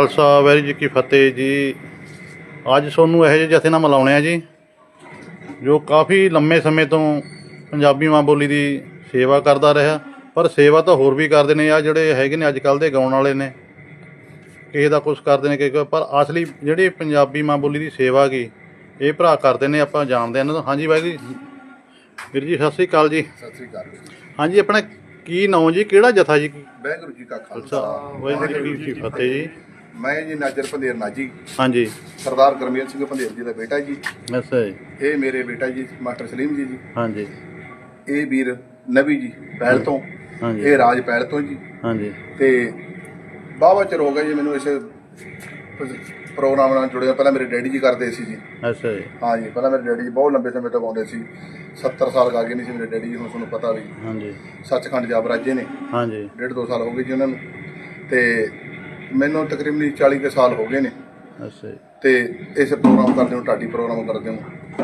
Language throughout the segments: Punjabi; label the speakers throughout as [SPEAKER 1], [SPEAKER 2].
[SPEAKER 1] ਖਾਲਸਾ ਵਾਹਿਗੁਰੂ ਜੀ ਕੀ ਫਤਿਹ ਜੀ। ਅੱਜ ਤੁਹਾਨੂੰ ਇਹੋ ਜਿਹੇ ਜਥੇ ਨਾਲ ਮਿਲਾਉਣੇ ਆ ਜੀ ਜੋ ਕਾਫੀ ਲੰਮੇ ਸਮੇਂ ਤੋਂ ਪੰਜਾਬੀ ਮਾਂ ਬੋਲੀ ਦੀ ਸੇਵਾ ਕਰਦਾ ਰਿਹਾ ਪਰ ਸੇਵਾ ਤਾਂ ਹੋਰ ਵੀ ਕਰਦੇ ਨੇ ਆ ਜਿਹੜੇ ਹੈਗੇ ਨੇ ਅੱਜ ਕੱਲ ਦੇ ਗਾਉਣ ਵਾਲੇ ਨੇ ਕਿਸੇ ਦਾ ਕੁਝ ਕਰਦੇ ਨੇ ਕਿਸੇ ਪਰ ਅਸਲੀ ਜਿਹੜੀ ਪੰਜਾਬੀ ਮਾਂ ਬੋਲੀ ਦੀ ਸੇਵਾ ਕੀ ਇਹ ਭਰਾ ਕਰਦੇ ਨੇ ਆਪਾਂ ਜਾਣਦੇ ਹਾਂ ਇਹਨਾਂ ਤੋਂ। ਹਾਂਜੀ ਵਾਹਿਗੁਰੂ ਜੀ ਵੀਰ ਜੀ ਸਤਿ ਸ੍ਰੀ ਅਕਾਲ ਜੀ।
[SPEAKER 2] ਸਤਿ ਸ੍ਰੀ ਅਕਾਲ
[SPEAKER 1] ਹਾਂਜੀ ਆਪਣਾ ਕੀ ਨਾਂ ਜੀ ਕਿਹੜਾ ਜਥਾ ਜੀ?
[SPEAKER 2] ਵਾਹਿਗੁਰੂ ਜੀ ਕਾ ਖਾਲਸਾ।
[SPEAKER 1] ਵਾਹਿਗੁਰੂ ਜੀ ਕੀ ਫਤਿਹ ਜੀ।
[SPEAKER 2] ਮੈਂ ਜੀ ਨਾਜਰ ਪੰਦੇਰ ਨਾਜੀ।
[SPEAKER 1] ਹਾਂਜੀ।
[SPEAKER 2] ਸਰਦਾਰ ਗਰਮੇਲ ਸਿੰਘ ਪੰਦੇਰ ਜੀ ਦਾ ਬੇਟਾ ਜੀ।
[SPEAKER 1] ਅੱਛਾ ਜੀ।
[SPEAKER 2] ਇਹ ਮੇਰੇ ਬੇਟਾ ਜੀ ਮਾਸਟਰ ਸਲੀਮ ਜੀ ਜੀ।
[SPEAKER 1] ਹਾਂਜੀ।
[SPEAKER 2] ਇਹ ਵੀਰ ਨਬੀ ਜੀ ਪਹਿਲ ਤੋਂ।
[SPEAKER 1] ਹਾਂਜੀ।
[SPEAKER 2] ਇਹ ਰਾਜ ਪਹਿਲ ਤੋਂ ਜੀ।
[SPEAKER 1] ਹਾਂਜੀ।
[SPEAKER 2] ਤੇ ਬਾਵਾ ਚਿਰ ਹੋ ਗਿਆ ਜੀ ਮੈਨੂੰ ਇਸ ਪ੍ਰੋਗਰਾਮ ਨਾਲ ਜੁੜਿਆ। ਪਹਿਲਾਂ ਮੇਰੇ ਡੈਡੀ ਜੀ ਕਰਦੇ ਸੀ ਜੀ।
[SPEAKER 1] ਅੱਛਾ ਜੀ।
[SPEAKER 2] ਹਾਂ ਜੀ ਪਹਿਲਾਂ ਮੇਰੇ ਡੈਡੀ ਜੀ ਬਹੁਤ ਲੰਬੇ ਸਮੇਂ ਤੋਂ ਗਾਉਂਦੇ ਸੀ। 70 ਸਾਲ ਗਾ ਕੇ ਨਹੀਂ ਸੀ ਮੇਰੇ ਡੈਡੀ ਜੀ ਹੁਣ ਤੁਹਾਨੂੰ ਪਤਾ ਵੀ।
[SPEAKER 1] ਹਾਂਜੀ।
[SPEAKER 2] ਸੱਚਖੰਡ ਜਾਬ ਰਾਜੇ ਨੇ।
[SPEAKER 1] ਹਾਂਜੀ।
[SPEAKER 2] ਡੇਢ ਦੋ ਸਾਲ ਹੋ ਗਏ ਜੀ ਉਹਨਾਂ ਨੂੰ। ਤੇ ਮੈਨੂੰ ਤਕਰੀਬਨ 40 ਕੁ ਸਾਲ ਹੋ ਗਏ ਨੇ।
[SPEAKER 1] ਅੱਛਾ ਜੀ।
[SPEAKER 2] ਤੇ ਇਸ ਪ੍ਰੋਗਰਾਮ ਕਰਦੇ ਨੂੰ ਢਾਡੀ ਪ੍ਰੋਗਰਾਮ ਕਰਦੇ ਨੂੰ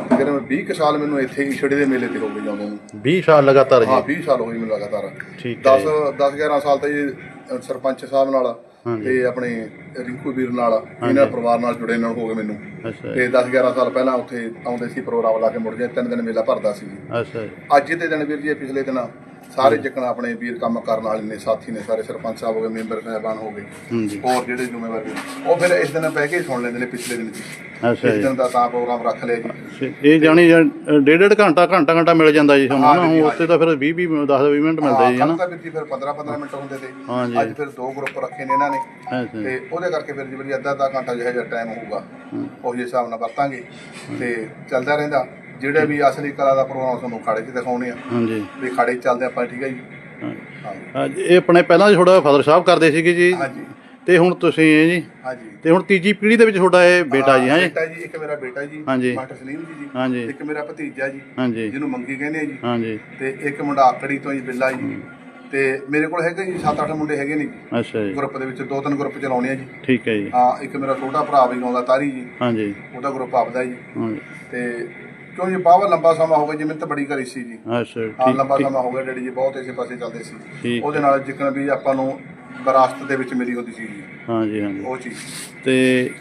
[SPEAKER 2] ਤਕਰੀਬਨ 20 ਕੁ ਸਾਲ ਮੈਨੂੰ ਇੱਥੇ ਹੀ ਛੜੇ ਦੇ ਮੇਲੇ ਤੇ ਹੋ ਗਏ ਜਾਂਦੇ ਨੂੰ।
[SPEAKER 1] 20 ਸਾਲ ਲਗਾਤਾਰ
[SPEAKER 2] ਹਾਂ
[SPEAKER 1] ਜੀ
[SPEAKER 2] 20 ਸਾਲ ਹੋ ਗਏ ਮੈਨੂੰ ਲਗਾਤਾਰ।
[SPEAKER 1] ਠੀਕ ਹੈ
[SPEAKER 2] 10 10 11 ਸਾਲ ਤਾਂ ਜੀ ਸਰਪੰਚ ਸਾਹਿਬ ਨਾਲ। ਤੇ ਆਪਣੇ ਰਿੰਕੂ ਵੀਰ ਨਾਲ ਇਹਨਾਂ ਪਰਿਵਾਰ ਨਾਲ ਜੁੜੇ ਨਾਲ ਹੋ ਗਏ ਮੈਨੂੰ। ਤੇ 10 11 ਸਾਲ ਪਹਿਲਾਂ ਉੱਥੇ ਆਉਂਦੇ ਸੀ ਪ੍ਰੋਗਰਾਮ ਲਾ ਕੇ ਮੁੜ ਗਏ ਤਿੰਨ ਦਿਨ ਮੇਲਾ ਭਰਦਾ ਸੀ
[SPEAKER 1] ਅੱਛਾ
[SPEAKER 2] ਅੱਜ ਦੇ ਦਿਨ ਵੀਰ ਜੀ ਪਿਛਲੇ ਦਿਨ ਸਾਰੇ ਚੱਕਣਾ ਆਪਣੇ ਵੀਰ ਕੰਮ ਕਰਨ ਵਾਲੇ ਨੇ ਸਾਥੀ ਨੇ ਸਾਰੇ ਸਰਪੰਚ ਸਾਹਿਬ ਹੋ ਗਏ ਮੈਂਬਰ ਸਾਹਿਬਾਨ ਹੋ ਗਏ ਹੋਰ ਜਿਹੜੇ ਜ਼ਿੰਮੇਵਾਰ ਨੇ ਉਹ ਫਿਰ ਇਸ ਦਿਨ ਬਹਿ ਕੇ ਸੁਣ ਲੈਂਦੇ ਨੇ ਪਿਛਲੇ ਦਿਨ
[SPEAKER 1] ਅੱਛਾ
[SPEAKER 2] ਇਸ ਦਿਨ ਦਾ ਤਾਂ ਪ੍ਰੋਗਰਾਮ ਰੱਖ ਲਿਆ ਜੀ।
[SPEAKER 1] ਇਹ ਜਾਣੀ ਜਾਂ- ਡੇਢ ਡੇਢ ਘੰਟਾ ਘੰਟਾ ਘੰਟਾ ਮਿਲ ਜਾਂਦਾ ਜੀ ਤੁਹਾਨੂੰ ਨਾ ਉੱਥੇ ਤਾਂ ਫਿਰ 20 20 10 20 ਮਿੰਟ ਮਿਲਦੇ ਜੀ
[SPEAKER 2] ਹਾਂ
[SPEAKER 1] ਹਨਾ
[SPEAKER 2] ਤਾਂ ਫਿਰ 15 15 ਮਿੰਟ ਹੁੰਦੇ ਤੇ। ਅੱਜ ਫਿਰ ਦੋ ਗਰੁੱਪ ਰੱਖੇ ਨੇ ਇਹਨਾਂ ਨੇ। ਤੇ ਉਹਦੇ ਕਰਕੇ ਫਿਰ ਜਿਵੇਂ ਅੱਧਾ ਅੱਧਾ ਘੰਟਾ ਜਿਹੜਾ ਜਿਹਾ ਟਾਈਮ ਹੋਊਗਾ ਉਹ ਜਿਹੇ ਹਿਸਾਬ ਨਾਲ ਵਰਤਾਂਗੇ। ਤੇ ਚੱਲਦਾ ਰਹਿੰਦਾ। ਜਿਹੜੇ ਵੀ ਅਸਲੀ ਕਲਾ ਦਾ ਪ੍ਰੋਗਰਾਮ ਤੁਹਾਨੂੰ ਖਾੜੇ 'ਚ ਦਿਖਾਉਣੇ ਆ।
[SPEAKER 1] ਹਾਂਜੀ।
[SPEAKER 2] ਵੀ ਖਾੜੇ 'ਚ ਚੱਲਦੇ ਆਪਾਂ ਠੀਕ ਹੈ ਜੀ?
[SPEAKER 1] ਹਾਂ।
[SPEAKER 2] ਹਾਂਜੀ।
[SPEAKER 1] ਇਹ ਆਪਣੇ ਪਹਿਲਾਂ ਥੋੜਾ ਫਾਦਰ ਸਾਹਿਬ ਕਰਦੇ ਸੀਗੇ ਜੀ।
[SPEAKER 2] ਹਾਂਜੀ।
[SPEAKER 1] ਤੇ ਹੁਣ ਤੁਸੀਂ ਇਹ ਜੀ।
[SPEAKER 2] ਹਾਂਜੀ।
[SPEAKER 1] ਤੇ ਹੁਣ ਤੀਜੀ ਪੀੜ੍ਹੀ ਦੇ ਵਿੱਚ ਤੁਹਾਡਾ ਇਹ ਬੇਟਾ ਜੀ ਹਾਂ ਜੀ?
[SPEAKER 2] ਬੇਟਾ ਜੀ ਇੱਕ ਮੇਰਾ ਬੇਟਾ ਜੀ
[SPEAKER 1] ਹਾਂਜੀ।
[SPEAKER 2] ਮਾਸਟਰ ਸਲੀਮ ਜੀ ਜੀ।
[SPEAKER 1] ਹਾਂਜੀ।
[SPEAKER 2] ਇੱਕ ਮੇਰਾ ਭਤੀਜਾ ਜੀ
[SPEAKER 1] ਹਾਂਜੀ।
[SPEAKER 2] ਜਿਹਨੂੰ ਮੰਗੀ ਕਹਿੰਦੇ ਆ ਜੀ।
[SPEAKER 1] ਹਾਂਜੀ।
[SPEAKER 2] ਤੇ ਇੱਕ ਮੁੰਡਾ ਆਕੜੀ ਤੋਂ ਜੀ ਬਿੱਲਾ ਜੀ। ਤੇ ਮੇਰੇ ਕੋਲ ਹੈਗੇ ਜੀ 7-8 ਮੁੰਡੇ ਹੈਗੇ ਨੇ ਜੀ।
[SPEAKER 1] ਅੱਛਾ ਜੀ।
[SPEAKER 2] ਗਰੁੱਪ ਦੇ ਵਿੱਚ ਦੋ ਤਿੰਨ ਗਰੁੱਪ ਚਲਾਉਣੇ ਆ ਜੀ।
[SPEAKER 1] ਠੀਕ ਹੈ ਜੀ।
[SPEAKER 2] ਹਾਂ ਇੱਕ ਮੇਰਾ ਛੋਟਾ ਭਰਾ ਵੀ ਗਾਉਂਦਾ ਤਾਰੀ ਜੀ।
[SPEAKER 1] ਹਾਂਜੀ।
[SPEAKER 2] ਉਹਦਾ ਗਰੁੱਪ ਆਪਦਾ ਜੀ।
[SPEAKER 1] ਹਾਂਜੀ।
[SPEAKER 2] ਤੇ ਕਿਉਂ ਜੀ ਬਾਵਾ ਲੰਬਾ ਸਮਾਂ ਹੋ ਗਿਆ ਜਿਵੇਂ ਤਾਂ ਬੜੀ ਕਰੀ ਸੀ ਜੀ।
[SPEAKER 1] ਅੱਛਾ
[SPEAKER 2] ਹਾਂ
[SPEAKER 1] ਠੀਕ
[SPEAKER 2] ਲੰਬਾ
[SPEAKER 1] ਠੀਕ।
[SPEAKER 2] ਸਮਾਂ ਹੋ ਗਿਆ ਡੈਡੀ ਜੀ ਬਹੁਤ ਇਸੇ ਪਾਸੇ ਚੱਲਦੇ ਸੀ।
[SPEAKER 1] ਠੀਕ।
[SPEAKER 2] ਉਹਦੇ ਨਾਲ ਜਿੱਕਣ ਵੀ ਆਪਾਂ ਨੂੰ ਵਿਰਾਸਤ ਦੇ ਵਿੱਚ ਮਿਲੀ ਹੁੰਦੀ ਸੀ ਜੀ
[SPEAKER 1] ਹਾਂਜੀ ਹਾਂਜੀ
[SPEAKER 2] ਉਹ ਚੀਜ਼।
[SPEAKER 1] ਤੇ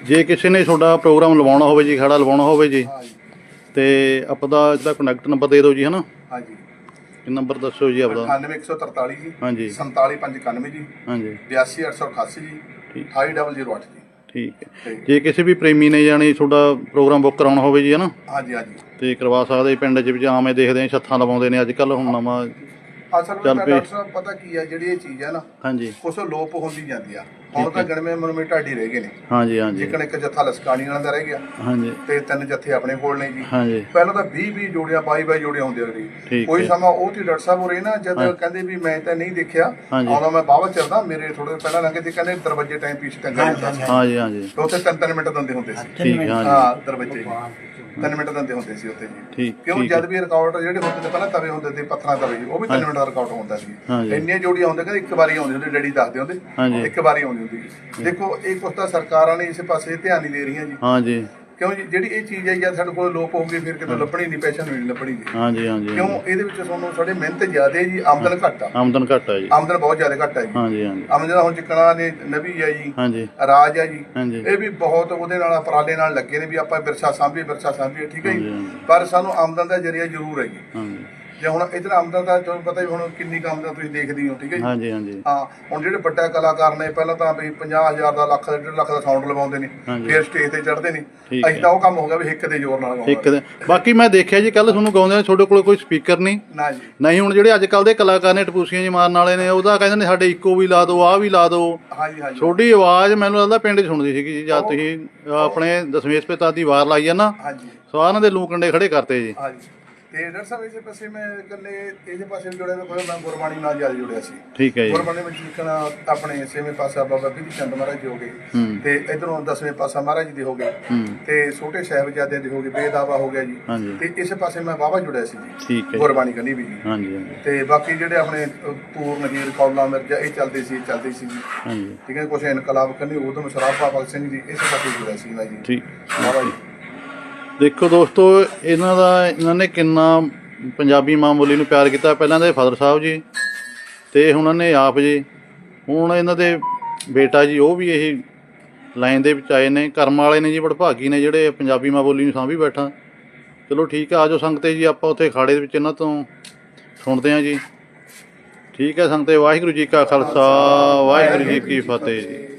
[SPEAKER 1] ਜੇ ਕਿਸੇ ਨੇ ਤੁਹਾਡਾ ਪ੍ਰੋਗਰਾਮ ਲਵਾਉਣਾ ਹੋਵੇ ਜੀ ਖੜਾ ਲਵਾਉਣਾ ਹੋਵੇ ਜੀ
[SPEAKER 2] ਹਾਂ ਜੀ।
[SPEAKER 1] ਤੇ ਆਪਦਾ ਇਹਦਾ ਕੰਟੈਕਟ ਨੰਬਰ ਦੇ ਦਿਓ ਜੀ ਹਨਾ?
[SPEAKER 2] ਹਾਂ ਜੀ।
[SPEAKER 1] ਇਹ ਨੰਬਰ ਦੱਸੋ ਜੀ ਆਪਦਾ।
[SPEAKER 2] 98143 ਜੀ।
[SPEAKER 1] ਹਾਂਜੀ
[SPEAKER 2] 47591 ਜੀ।
[SPEAKER 1] ਹਾਂਜੀ
[SPEAKER 2] 82888 ਜੀ।
[SPEAKER 1] ਠੀਕ।
[SPEAKER 2] 28008 ਜੀ।
[SPEAKER 1] ਠੀਕ ਹੈ ਜੇ ਕਿਸੇ ਵੀ ਪ੍ਰੇਮੀ ਨੇ ਜਾਣੀ ਤੁਹਾਡਾ ਪ੍ਰੋਗਰਾਮ ਬੁੱਕ ਕਰਾਉਣਾ ਹੋਵੇ ਜੀ ਹਨਾ
[SPEAKER 2] ਹਾਂਜੀ ਹਾਂਜੀ
[SPEAKER 1] ਤੇ ਕਰਵਾ ਸਕਦੇ ਜੀ। ਪਿੰਡ 'ਚ ਵੀ ਆਮ ਇਹ ਦੇਖਦੇ ਆ ਛੱਥਾਂ ਲਵਾਉਂਦੇ ਨੇ ਅੱਜ ਕੱਲ ਹੁਣ ਨਵਾਂ
[SPEAKER 2] ਅਸਲ ਵਿੱਚ
[SPEAKER 1] ਚੱਲ
[SPEAKER 2] ਤਾਂ
[SPEAKER 1] ਪਈ।
[SPEAKER 2] ਡਾਕਟਰ ਸਾਹਿਬ ਪਤਾ ਕੀ ਹੈ ਜਿਹੜੀ ਇਹ ਚੀਜ਼ ਹੈ ਨਾ
[SPEAKER 1] ਹਾਂਜੀ
[SPEAKER 2] ਕੁਛ ਲੋਪ ਹੁੰਦੀ ਜਾਂਦੀ ਆ ਹੁਣ ਤਾਂ ਗਣਵੇਂ ਮਨਮੇ ਢਾਡੀ ਰਹਿ ਗਏ ਨੇ।
[SPEAKER 1] ਹਾਂਜੀ ਹਾਂਜੀ।
[SPEAKER 2] ਜਿੱਕਣ ਇੱਕ ਜੱਥਾ ਲਸਕਾਣੀ ਵਾਲਾ ਦਾ ਰਹਿ ਗਿਆ
[SPEAKER 1] ਹਾਂਜੀ।
[SPEAKER 2] ਤੇ ਤਿੰਨ ਜੱਥੇ ਆਪਣੇ ਕੋਲ ਨੇ ਜੀ।
[SPEAKER 1] ਹਾਂਜੀ।
[SPEAKER 2] ਪਹਿਲਾਂ ਤਾਂ 20 20 ਜੋੜੀਆਂ 22 22 ਜੋੜੀਆਂ ਹੁੰਦੀਆਂ ਸੀ ਕੋਈ। ਸਮਾਂ ਉਹ ਤੇ ਡਾਕਟਰ ਸਾਹਿਬ ਹੋਰੇ ਨਾ ਜਦ ਕਹਿੰਦੇ ਵੀ ਮੈਂ ਤਾਂ ਨਹੀਂ ਦੇਖਿਆ। ਆਉਂਦਾ ਮੈਂ ਬਾਵਾ ਚਿਰਦਾ ਮੇਰੇ ਥੋੜੇ ਪਹਿਲਾਂ ਲੰਘੇ ਤੇ ਕਹਿੰਦੇ ਦਰਵਾਜ਼ੇ ਟਾਈਮ ਪੀਸ ਟੰਗਾ ਹੁੰਦਾ ਸੀ।
[SPEAKER 1] ਹਾਂਜੀ ਹਾਂਜੀ।
[SPEAKER 2] ਤੇ ਉੱਥੇ ਤਿੰਨ ਤਿੰਨ ਮਿੰਟ ਦਿੰਦੇ ਹੁੰਦੇ ਸੀ।
[SPEAKER 1] ਠੀਕ ਹੈ
[SPEAKER 2] ਦਰਵਾਜ਼ੇ ਤਿੰਨ ਮਿੰਟ ਦਿੰਦੇ ਹੁੰਦੇ ਸੀ ਉੱਥੇ ਜੀ।
[SPEAKER 1] ਠੀਕ
[SPEAKER 2] ਕਿਉਂ ਜਦ ਵੀ ਰਿਕਾਰਡ ਜਿਹੜੇ ਹੁੰਦੇ ਤੇ ਪਹਿਲਾਂ ਤਵੇ ਹੁੰਦੇ ਤੇ ਪੱਥਰਾਂ ਤਵੇ ਉਹ ਵੀ 3 ਮਿੰਟ ਦਾ ਰਿਕਾਰਡ ਹੁੰਦਾ ਸੀ। ਇੰਨੀਆਂ ਜੋੜੀਆਂ ਹੁੰਦੀਆਂ ਕਹਿੰਦੇ ਇੱਕ ਵਾਰੀ ਆਉਂਦੇ ਹੁੰਦੇ ਡੈਡੀ ਦੱਸਦੇ ਹੁੰਦੇ। ਇੱਕ ਵਾਰੀ ਆਉਂਦੀ ਦੇਖੋ ਇਹ ਕੁਛ ਤਾਂ ਸਰਕਾਰਾਂ ਨੇ ਇਸੇ ਪਾਸੇ ਧਿਆਨ ਨਹੀਂ ਦੇ ਰਹੀਆਂ ਜੀ।
[SPEAKER 1] ਹਾਂਜੀ
[SPEAKER 2] ਕਿਉਂ ਜੀ? ਜਿਹੜੀ ਇਹ ਚੀਜ਼ ਹੈ ਜਦ ਸਾਡੇ ਕੋਲ ਲੋਪ ਹੋਊਗੀ ਫਿਰ ਕਿਤੇ ਲੱਭਣੀ ਨਹੀਂ ਪੈਸ਼ਨ ਨਹੀਂ ਲੱਭਣੀ ਜੀ।
[SPEAKER 1] ਹਾਂਜੀ ਹਾਂਜੀ
[SPEAKER 2] ਕਿਉਂ? ਇਹਦੇ ਵਿੱਚ ਤੁਹਾਨੂੰ ਸਾਡੇ ਮਿਹਨਤ ਜ਼ਿਆਦਾ ਹੈ ਜੀ ਆਮਦਨ ਘੱਟ ਆ।
[SPEAKER 1] ਆਮਦਨ ਘੱਟ ਹੈ ਜੀ।
[SPEAKER 2] ਆਮਦਨ ਬਹੁਤ ਜ਼ਿਆਦਾ ਘੱਟ ਹੈ ਜੀ
[SPEAKER 1] ਹਾਂਜੀ ਹਾਂਜੀ
[SPEAKER 2] ਆਮਦਨ ਹੁਣ ਜਿੱਕਣਾ ਨੇ ਨਬੀ ਹੈ ਜੀ।
[SPEAKER 1] ਹਾਂਜੀ
[SPEAKER 2] ਰਾਜ ਹੈ ਜੀ। ਇਹ ਵੀ ਬਹੁਤ ਉਹਦੇ ਨਾਲ ਉਪਰਾਲੇ ਨਾਲ ਲੱਗੇ ਨੇ ਵੀ ਆਪਾਂ ਵਿਰਸਾ ਸਾਂਭੀਏ ਵਿਰਸਾ ਸਾਂਭੀਏ ਠੀਕ ਹੈ ਜੀ। ਪਰ ਸਾਨੂੰ ਆਮਦਨ ਦਾ ਜਰੀਆ ਜ਼ਰੂਰ ਹੈ ਜੀ।
[SPEAKER 1] ਹਾਂਜੀ
[SPEAKER 2] ਜੇ। ਹੁਣ ਇਧਰ ਆਮਦਨ ਦਾ ਤੁਹਾਨੂੰ ਪਤਾ ਹੀ ਹੁਣ ਕਿੰਨੀ ਕੁ ਆਮਦਨ ਤੁਸੀਂ ਦੇਖਦੀ ਹੋ ਠੀਕ ਹੈ ਜੀ?
[SPEAKER 1] ਹਾਂਜੀ ਹਾਂਜੀ।
[SPEAKER 2] ਹਾਂ ਹੁਣ ਜਿਹੜੇ ਵੱਡਾ ਕਲਾਕਾਰ ਨੇ ਪਹਿਲਾਂ ਤਾਂ ਵੀ 50000 ਦਾ ਲੱਖ ਡੇਢ ਲੱਖ ਦਾ ਸਾਊਂਡ ਲਵਾਉਂਦੇ ਨੇ। ਫਿਰ ਸਟੇਜ ਤੇ ਚੜ੍ਹਦੇ ਨੇ। ਅਸੀਂ ਤਾਂ ਉਹ ਕੰਮ ਹੋ ਗਿਆ ਵੀ ਹਿੱਕ ਦੇ ਜ਼ੋਰ ਨਾਲ
[SPEAKER 1] ਇੱਕ ਦਿਨ ਬਾਕੀ ਮੈਂ ਦੇਖਿਆ ਜੀ ਕੱਲ ਤੁਹਾਨੂੰ ਗਾਉਂਦੇ ਤੁਹਾਡੇ ਕੋਲ ਕੋਈ ਸਪੀਕਰ ਨਹੀਂ।
[SPEAKER 2] ਨਾ ਜੀ।
[SPEAKER 1] ਨਹੀਂ ਹੁਣ ਜਿਹੜੇ ਅੱਜ ਕੱਲ ਦੇ ਕਲਾਕਾਰ ਨੇ ਟਪੂਸੀਆਂ ਜੀ ਮਾਰਨ ਵਾਲੇ ਨੇ ਉਹਦਾ ਕਹਿੰਦੇ ਨੇ ਸਾਡੇ ਇੱਕੋ ਵੀ ਲਾ ਦਿਓ ਆਹ ਵੀ ਲਾ ਦਿਓ।
[SPEAKER 2] ਹਾਂਜੀ ਹਾਂਜੀ।
[SPEAKER 1] ਤੁਹਾਡੀ ਆਵਾਜ਼ ਮੈਨੂੰ ਲੱਗਦਾ ਪਿੰਡ 'ਚ ਸੁਣਦੀ ਸੀਗੀ ਜੀ ਜਦ ਤੁਸੀਂ ਆਪਣੇ ਦਸਵੇਂ ਪਿਤਾ ਦੀ ਵਾਰ ਲਾਈ ਆ ਨਾ।
[SPEAKER 2] ਹਾਂਜੀ।
[SPEAKER 1] ਸਾਰਿਆਂ ਦੇ ਲੂ ਕੰਡੇ ਖੜੇ ਕਰਤੇ ਜੀ।
[SPEAKER 2] ਹਾਂਜੀ। ਤੇ ਡਾਕਟਰ ਸਾਹਿਬ ਇਸੇ ਪਾਸੇ ਮੈਂ ਇਕੱਲੇ ਇਹਦੇ ਪਾਸੇ ਵੀ ਜੁੜਿਆ ਹੋਇਆ ਮੈਂ ਗੁਰਬਾਣੀ ਨਾਲ ਜ਼ਿਆਦਾ ਜੁੜਿਆ ਸੀ।
[SPEAKER 1] ਠੀਕ ਹੈ ਜੀ।
[SPEAKER 2] ਗੁਰਬਾਣੀ ਵਿੱਚ ਲਿਖਣਾ ਆਪਣੇ ਛੇਵੇਂ ਪਾਸਾ ਬਾਬਾ ਬਿਧੀ ਚੰਦ ਮਹਾਰਾਜ ਜੀ ਹੋ ਗਏ।
[SPEAKER 1] ਹੂੰ।
[SPEAKER 2] ਤੇ ਇਧਰੋਂ ਦਸਵੇਂ ਪਾਸਾ ਮਹਾਰਾਜ ਜੀ ਦੇ ਹੋ ਗਏ।
[SPEAKER 1] ਹੂੰ।
[SPEAKER 2] ਤੇ ਛੋਟੇ ਸਾਹਿਬਜ਼ਾਦਿਆਂ ਦੇ ਹੋ ਗਏ ਬੇਦਾਵਾ ਹੋ ਗਿਆ ਜੀ। ਤੇ ਇਸੇ ਪਾਸੇ ਮੈਂ ਵਾਹਵਾ ਜੁੜਿਆ ਸੀ ਜੀ। ਗੁਰਬਾਣੀ ਕੰਨੀ ਵੀ ਜੀ। ਤੇ ਬਾਕੀ ਜਿਹੜੇ ਆਪਣੇ ਅ, ਪੂਰਨ ਹੀਰ ਕੌਲਾ ਮਿਰਜ਼ਾ ਇਹ ਚੱਲਦੇ ਸੀ ਚੱਲਦੇ ਸੀ ਜੀ। ਠੀਕ ਹੈ ਕੁਛ ਇਨਕਲਾਬ ਕੰਨੀ ਉਦੋਂ ਸ਼ਰਾਬ ਭਗਤ ਸਿੰਘ ਜੀ ਇਸੇ ਪਾਸੇ ਜੁੜਿਆ ਸੀ ਮੈਂ ਜੀ।
[SPEAKER 1] ਠੀਕ।
[SPEAKER 2] ਵਾਹਵਾ ਜੀ।
[SPEAKER 1] ਦੇਖੋ ਦੋਸਤੋ, ਇਹਨਾਂ ਦਾ, ਇਹਨਾਂ ਨੇ ਕਿੰਨਾ ਪੰਜਾਬੀ ਮਾਂ ਬੋਲੀ ਨੂੰ ਪਿਆਰ ਕੀਤਾ, ਪਹਿਲਾਂ ਦੇ ਫਾਦਰ ਸਾਹਿਬ ਜੀ ਤੇ ਹੁਣ ਨੇ ਆਪ ਜੀ। ਹੁਣ ਇਹਨਾਂ ਦੇ ਬੇਟਾ ਜੀ, ਉਹ ਵੀ ਇਹ ਲਾਈਨ ਦੇ ਵਿੱਚ ਆਏ ਨੇ। ਕਰਮ ਵਾਲੇ ਨੇ ਜੀ, ਵਡਭਾਗੀ ਨੇ ਜਿਹੜੇ ਪੰਜਾਬੀ ਮਾਂ ਬੋਲੀ ਨੂੰ ਸਾਂਭੀ ਬੈਠਾ। ਚਲੋ ਠੀਕ ਆ ਆਜੋ ਸੰਗਤੇ ਜੀ, ਆਪਾਂ ਉੱਥੇ ਖਾੜੇ ਦੇ ਵਿੱਚ ਇਹਨਾਂ ਤੋਂ ਸੁਣਦੇ ਹਾਂ ਜੀ। ਠੀਕ ਹੈ ਸੰਗਤੇ, ਵਾਹਿਗੁਰੂ ਜੀ ਕਾ ਖਾਲਸਾ, ਵਾਹਿਗੁਰੂ ਜੀ ਕੀ ਫਤਿਹ ਜੀ।